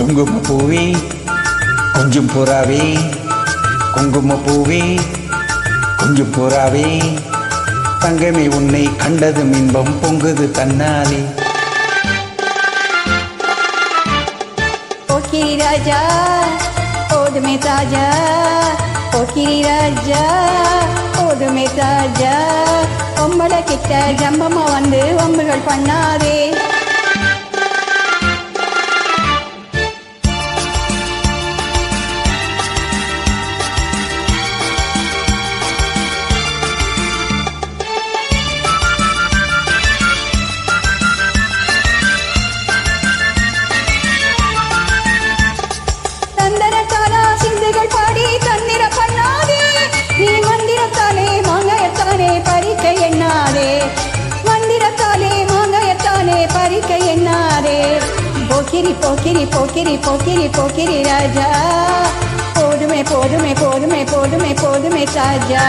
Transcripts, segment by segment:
குங்கும பூவே கொஞ்சம் புறாவே குங்கும பூவே கொஞ்சம் புறாவே. தங்கமே உன்னை கண்டதும் இன்பம் பொங்குது தன்னாலே. போக்கிரி ராஜா ஓதுமே தாஜா. போக்கிரி ராஜா ஓதுமே தாஜா. பொம்பளை கிட்ட ஜம்பமா வந்து வம்புகள் பண்ணாதே. போக்கிரி போக்கிரி போக்கிரி போக்கிரி போக்கிரி ராஜா. போதுமே போதுமே போதுமே போதுமே போதுமே ராஜா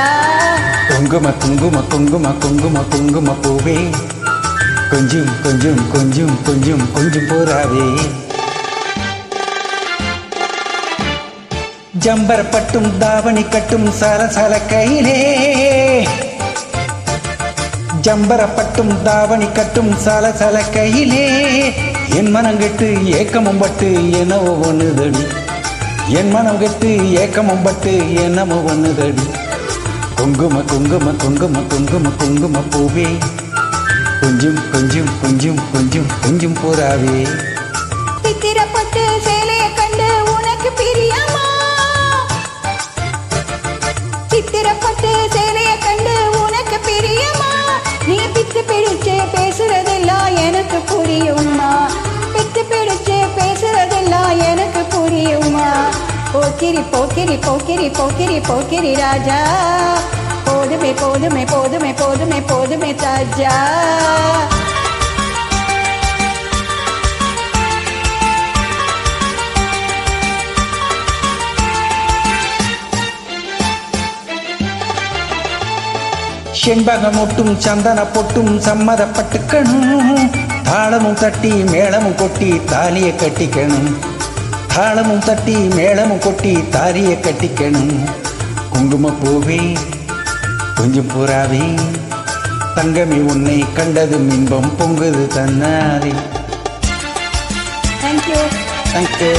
குங்கும குங்கும குங்கும குங்கும குங்கும பூவே. கொஞ்சம் கொஞ்சம் கொஞ்சம் கொஞ்சம் கொஞ்சம் போராவே ஜம்பர பட்டும் தாவணி கட்டும் சல சல கையிலே. ஜம்பர பட்டும் தாவணி கட்டும் சல சல கையிலே. என் மனம் கெட்டு ஏக்கமும் பட்டு என்னவோ ஒன்றுதடி என் மனம் கெட்டு ஏக்கமும் பட்டு என்னமோ ஒன்றுதடி குங்கும குங்கும குங்கும குங்கும குங்கும பூவே. கொஞ்சம் கொஞ்சம் கொஞ்சம் கொஞ்சம் கொஞ்சம் புறாவே சித்திரப்பட்டு சேலைய கண்டு உனக்கு பிரியமா? போக்கிரி போக்கிரி போக்கிரி போக்கிரி போக்கிரி ராஜா. போதுமே போதுமே போதுமே போதுமே போதுமே தாஜா செண்பகம் ஒட்டும் சந்தன பொட்டும் சம்மதப்பட்டுக்கணும். தாளமும் தட்டி மேளமும் கொட்டி தாலியை கட்டிக்கணும். தாளமும் தட்டி மேளமும் கொட்டி தாலியை கட்டிக்கணும். குங்கும பூவே கொஞ்சம் புறாவே தங்கமே உன்னை கண்டதும் இன்பம் பொங்குது தன்னாலே. Thank you thank you